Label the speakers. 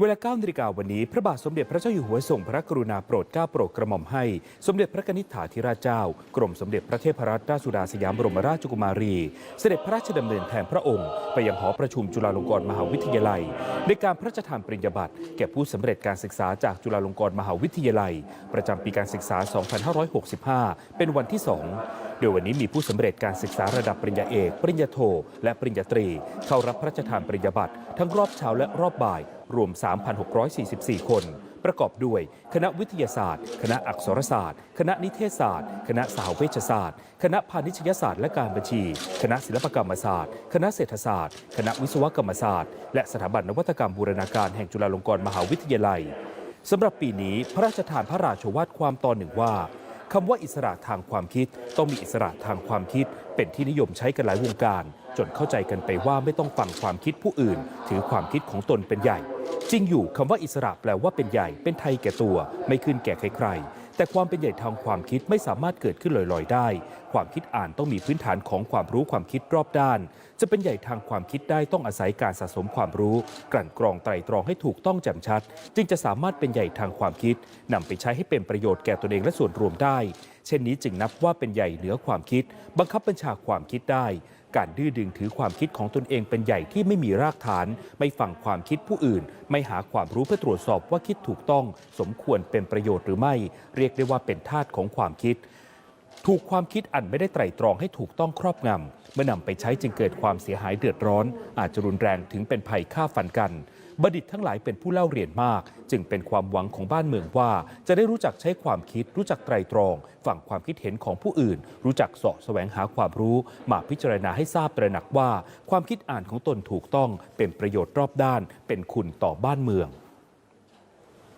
Speaker 1: เวลา9นาฬิกาวันนี้ พระบาทสมเด็จพระเจ้าอยู่หัวทรงพระกรุณาโปรดเกล้าโปรดกระหม่อมให้ สมเด็จพระนิษฐาธิราชเจ้า กรมสมเด็จพระเทพรัตนราชสุดาสยามบรมราชกุมารี เสด็จพระราชดำเนินแทนพระองค์ ไปยังหอประชุมจุฬาลงกรณ์มหาวิทยาลัย ในการพระราชทานปริญญาบัตรแก่ผู้สำเร็จการศึกษาจากจุฬาลงกรณ์มหาวิทยาลัย ประจำปีการศึกษา 2565 เป็นวันที่ 2โดยวันนี้มีผู้สำเร็จการศึกษาระดับปริญญาเอก ปริญญาโท และปริญญาตรี เข้ารับพระราชทานปริญญาบัตรทั้งรอบเช้าและรอบบ่าย รวม 3,644 คน ประกอบด้วย คณะวิทยาศาสตร์ คณะอักษรศาสตร์ คณะนิเทศศาสตร์ คณะสหเวชศาสตร์ คณะพาณิชยศาสตร์และการบัญชี คณะศิลปกรรมศาสตร์ คณะเศรษฐศาสตร์ คณะวิศวกรรมศาสตร์ และสถาบันนวัตกรรมบูรณาการแห่งจุฬาลงกรณ์มหาวิทยาลัยสำหรับปีนี้พระราชทานพระราชวาทความตอนหนึ่งว่าคำว่าอิสระทางความคิด ต้องมีอิสระทางความคิด เป็นที่นิยมใช้กันหลายวงการ จนเข้าใจกันไปว่าไม่ต้องฟังความคิดผู้อื่น ถือความคิดของตนเป็นใหญ่ จริงอยู่คำว่าอิสระแปลว่าเป็นใหญ่เป็นไทยแก่ตัว ไม่ขึ้นแก่ใครๆแต่ความเป็นใหญ่ทางความคิดไม่สามารถเกิดขึ้นลอยๆ ได้ ความคิดอ่านต้องมีพื้นฐานของความรู้ความคิดรอบด้าน จะเป็นใหญ่ทางความคิดได้ต้องอาศัยการสะสมความรู้ กลั่นกรองไตรตรองให้ถูกต้องแจ่มชัด จึงจะสามารถเป็นใหญ่ทางความคิดนำไปใช้ให้เป็นประโยชน์แก่ตนเองและส่วนรวมได้ เช่นนี้จึงนับว่าเป็นใหญ่เหนือความคิด บังคับบัญชาความคิดได้ การดื้อดึงถือความคิดของตนเองเป็นใหญ่ที่ไม่มีรากฐาน ไม่ฟังความคิดผู้อื่น ไม่หาความรู้เพื่อตรวจสอบว่าคิดถูกต้อง สมควรเป็นประโยชน์หรือไม่ เรียกได้ว่าเป็นทาสของความคิด ถูกความคิดอันไม่ได้ไตร่ตรองให้ถูกต้องครอบงำเมื่อนำไปใช้จึงเกิดความเสียหายเดือดร้อน อาจจะรุนแรงถึงเป็นภัยฆ่าฟันกันบัณฑิตทั้งหลายเป็นผู้เล่าเรียนมาก จึงเป็นความหวังของบ้านเมืองว่า จะได้รู้จักใช้ความคิด รู้จักไตร่ตรองฟังความคิดเห็นของผู้อื่น รู้จักเสาะแสวงหาความรู้มาพิจารณาให้ทราบตระหนักว่า ความคิดอ่านของตนถูกต้องเป็นประโยชน์รอบด้าน เป็นคุณต่อบ้านเมือง